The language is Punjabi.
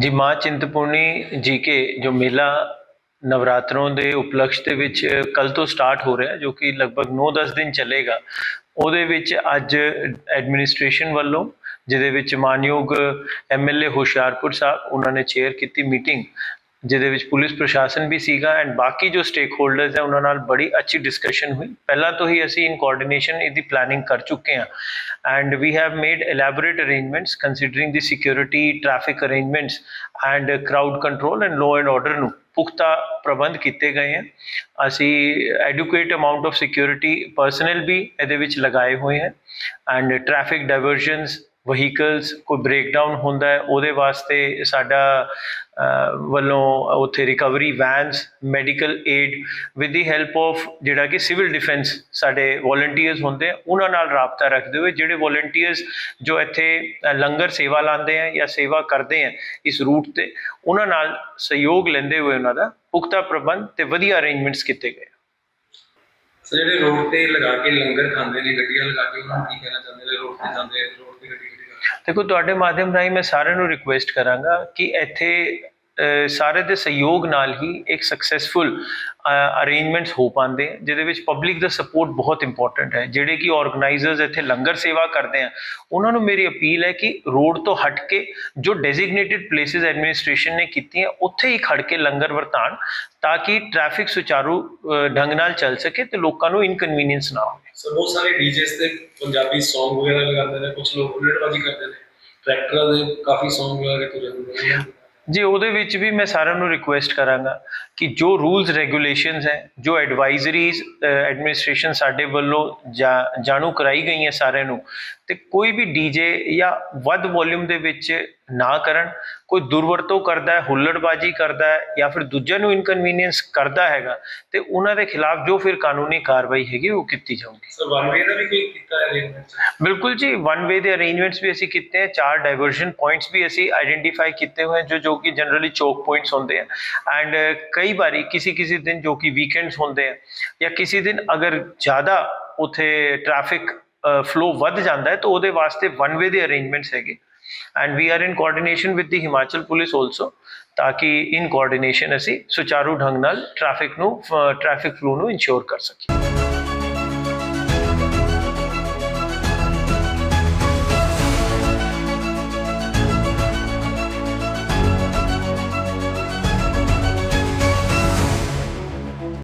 ਜੀ, ਮਾਂ ਚਿੰਤਪੂਰਨੀ ਜੀ ਕੇ ਜੋ ਮੇਲਾ ਨਵਰਾਤਰੋਂ ਦੇ ਉਪਲਕਸ਼ ਦੇ ਵਿੱਚ ਕੱਲ ਤੋਂ ਸਟਾਰਟ ਹੋ ਰਿਹਾ, ਜੋ ਕਿ ਲਗਭਗ 9-10 ਦਿਨ ਚੱਲੇਗਾ, ਉਹਦੇ ਵਿੱਚ ਅੱਜ ਐਡਮਿਨਿਸਟ੍ਰੇਸ਼ਨ ਵੱਲੋਂ, ਜਿਹਦੇ ਵਿੱਚ ਮਾਨਯੋਗ ਐਮਐਲਏ ਹੁਸ਼ਿਆਰਪੁਰ ਸਾਹਿਬ, ਉਹਨਾਂ ਨੇ ਚੇਅਰ ਕੀਤੀ ਮੀਟਿੰਗ ਜਿਹਦੇ ਵਿੱਚ ਪੁਲਿਸ ਪ੍ਰਸ਼ਾਸਨ ਵੀ ਸੀਗਾ ਐਂਡ ਬਾਕੀ ਜੋ ਸਟੇਕ ਹੋਲਡਰਸ ਹੈ, ਉਹਨਾਂ ਨਾਲ ਬੜੀ ਅੱਛੀ ਡਿਸਕਸ਼ਨ ਹੋਈ। ਪਹਿਲਾਂ ਤੋਂ ਹੀ ਅਸੀਂ ਇਨ ਕੋਆਰਡੀਨੇਸ਼ਨ ਇਹਦੀ ਪਲੈਨਿੰਗ ਕਰ ਚੁੱਕੇ ਹਾਂ। And we have made elaborate arrangements considering the security traffic arrangements and crowd control and law and order ਨੂੰ ਪੁਖਤਾ ਪ੍ਰਬੰਧ ਕੀਤੇ ਗਏ ਹਨ। ਅਸੀਂ adequate amount of security personnel ਵੀ ਇਹਦੇ ਵਿੱਚ ਲਗਾਏ ਹੋਏ ਹਨ। ਐਂਡ ਟ੍ਰੈਫਿਕ ਡਾਇਵਰਜਨਸ ਵਹੀਕਲਸ ਕੋਈ ਬ੍ਰੇਕਡਾਊਨ ਹੁੰਦਾ ਹੈ, ਉਹਦੇ ਵਾਸਤੇ ਸਾਡਾ ਵੱਲੋਂ ਉੱਥੇ recovery vans medical aid with the help of ਜਿਹੜਾ ਕਿ ਸਿਵਲ ਡਿਫੈਂਸ ਸਾਡੇ ਵੋਲੰਟੀਅਰਸ ਹੁੰਦੇ ਆ, ਉਹਨਾਂ ਨਾਲ ਰਾਬਤਾ ਰੱਖਦੇ ਹੋਏ ਜਿਹੜੇ ਵੋਲੰਟੀਅਰਸ ਜੋ ਇੱਥੇ ਲੰਗਰ ਸੇਵਾ ਲਾਉਂਦੇ ਆ ਜਾਂ ਸੇਵਾ ਕਰਦੇ ਆ ਇਸ ਰੂਟ ਤੇ, ਉਹਨਾਂ ਨਾਲ ਸਹਿਯੋਗ ਲੈਂਦੇ ਹੋਏ ਉਹਨਾਂ ਦਾ ਪੁਖਤਾ ਪ੍ਰਬੰਧ ਤੇ ਵਧੀਆ ਅਰੇਂਜਮੈਂਟਸ ਕੀਤੇ ਗਏ ਜਿਹੜੇ ਰੋਡ ਤੇ ਲਗਾ ਕੇ ਲੰਗਰ ਖਾਂਦੇ ਨੇ, ਗੱਡੀਆਂ ਲਗਾ ਕੇ, ਉਹਨਾਂ ਨੂੰ ਕੀ ਕਹਿਣਾ ਚਾਹੁੰਦੇ ਨੇ? ਰੋਡ ਤੇ ਜਾਂਦੇ ਰੋਡ ਦੇਖੋ ਤੁਹਾਡੇ ਮਾਧਿਅਮ ਰਾਹੀਂ ਮੈਂ ਸਾਰਿਆਂ ਨੂੰ ਰਿਕੁਐਸਟ ਕਰਾਂਗਾ ਕਿ ਇੱਥੇ ਸਾਰੇ ਦੇ ਸਹਿਯੋਗ ਨਾਲ ਹੀ ਇੱਕ ਸਕਸੈਸਫੁਲ ਅਰੇਂਜਮੈਂਟਸ ਹੋ ਪਾਉਂਦੇ ਜਿਹਦੇ ਵਿੱਚ ਪਬਲਿਕ ਦਾ ਸਪੋਰਟ ਬਹੁਤ ਇੰਪੋਰਟੈਂਟ ਹੈ। ਜਿਹੜੇ ਕਿ ਆਰਗੇਨਾਈਜ਼ਰਸ ਇੱਥੇ ਲੰਗਰ ਸੇਵਾ ਕਰਦੇ ਆ, ਉਹਨਾਂ ਨੂੰ ਮੇਰੀ ਅਪੀਲ ਹੈ ਕਿ ਰੋਡ ਤੋਂ ਹਟ ਕੇ ਜੋ ਡੈਜ਼ਿਗਨੇਟਿਡ ਪਲੇਸਿਸ ਐਡਮਿਨਿਸਟ੍ਰੇਸ਼ਨ ਨੇ ਕੀਤੀਆਂ, ਉੱਥੇ ਹੀ ਖੜ ਕੇ ਲੰਗਰ ਵਰਤਾਨ ਤਾਂ ਕਿ ਟ੍ਰੈਫਿਕ ਸੁਚਾਰੂ ਢੰਗ ਨਾਲ ਚੱਲ ਸਕੇ ਤੇ ਲੋਕਾਂ ਨੂੰ ਇਨਕਨਵੀਨੀਅੰਸ ਨਾ ਹੋਵੇ। ਸੋ ਬਹੁਤ ਸਾਰੇ ਡੀਜੇਸ ਤੇ ਪੰਜਾਬੀ Song ਵਗੈਰਾ ਲਗਾਉਂਦੇ ਨੇ ਕੁਝ ਲੋਕ ਹੁੱਲੜਬਾਜ਼ੀ ਕਰਦੇ ਨੇ। ਟਰੈਕਟਰਾਂ ਦੇ ਕਾਫੀ Song ਲਗਾ ਕੇ ਹੁੰਦੇ ਨੇ। ਜੀ, ਉਹਦੇ ਵਿੱਚ ਵੀ ਮੈਂ ਸਾਰਿਆਂ ਨੂੰ ਰਿਕੁਐਸਟ ਕਰਾਂਗਾ ਕਿ ਜੋ ਰੂਲਸ ਰੈਗੂਲੇਸ਼ਨਸ ਹੈ, ਜੋ ਐਡਵਾਈਜ਼ਰੀਜ਼ ਐਡਮਿਨਿਸਟ੍ਰੇਸ਼ਨ ਸਾਡੇ ਵੱਲੋਂ ਜਾ- ਜਾਣੂ ਕਰਾਈ ਗਈਆਂ ਸਾਰਿਆਂ ਨੂੰ, ਤੇ ਕੋਈ ਵੀ ਡੀਜੇ ਜਾਂ ਵੱਧ ਵੋਲਿਊਮ ਦੇ ਵਿੱਚ ਨਾ ਕਰਨ ਕੋਈ ਦੁਰਵਰਤੋਂ ਕਰਦਾ ਹੈ ਹੁੱਲੜਬਾਜ਼ੀ ਕਰਦਾ ਹੈ ਜਾਂ ਫਿਰ ਦੂਜਿਆਂ ਨੂੰ ਇਨਕਨਵੀਨੀਅੰਸ ਕਰਦਾ ਹੈਗਾ ਤੇ ਉਹਨਾਂ ਦੇ ਖਿਲਾਫ ਜੋ ਫਿਰ ਕਾਨੂੰਨੀ ਕਾਰਵਾਈ ਹੈਗੀ ਉਹ ਕੀਤੀ ਜਾਊਗੀ। ਸੋ ਵਨ ਵੇ ਦਾ ਵੀ ਕੋਈ ਕੀਤਾ ਅਰੇਂਜਮੈਂਟ ਬਿਲਕੁਲ ਜੀ ਵਨ ਵੇ ਦੇ ਅਰੇਂਜਮੈਂਟਸ ਵੀ ਅਸੀਂ ਕੀਤੇ ਹੈ ਚਾਰ ਡਾਇਵਰਜਨ ਪੁਆਇੰਟਸ ਵੀ ਅਸੀਂ ਆਇਡੈਂਟੀਫਾਈ ਕੀਤੇ ਹੋਏ ਜੋ ਜੋ ਕਿ ਜਨਰਲੀ ਚੌਕ ਪੁਆਇੰਟਸ ਹੁੰਦੇ ਆ ਐਂਡ ਕਈ ਵਾਰੀ ਕਿਸੇ ਕਿਸੇ ਦਿਨ ਜੋ ਕਿ ਵੀਕਐਂਡਸ ਹੁੰਦੇ ਆ ਜਾਂ ਕਿਸੇ ਦਿਨ ਅਗਰ ਜ਼ਿਆਦਾ ਉਥੇ ਟ੍ਰੈਫਿਕ ਫਲੋ ਵੱਧ ਜਾਂਦਾ ਹੈ ਤਾਂ ਉਹਦੇ ਵਾਸਤੇ ਵਨ ਵੇ ਦੇ ਅਰੇਂਜਮੈਂਟਸ ਹੈਗੇ। And we are in coordination with the Himachal police also ਤਾਂ ਕਿ ਇਨ ਕੋਆਰਡੀਨੇਸ਼ਨ ਅਸੀਂ ਸੁਚਾਰੂ ਢੰਗ ਨਾਲ ਟ੍ਰੈਫਿਕ ਨੂੰ ਟ੍ਰੈਫਿਕ ਫਲੋ ਨੂੰ ਇਨਸ਼ੋਰ ਕਰ ਸਕੀਏ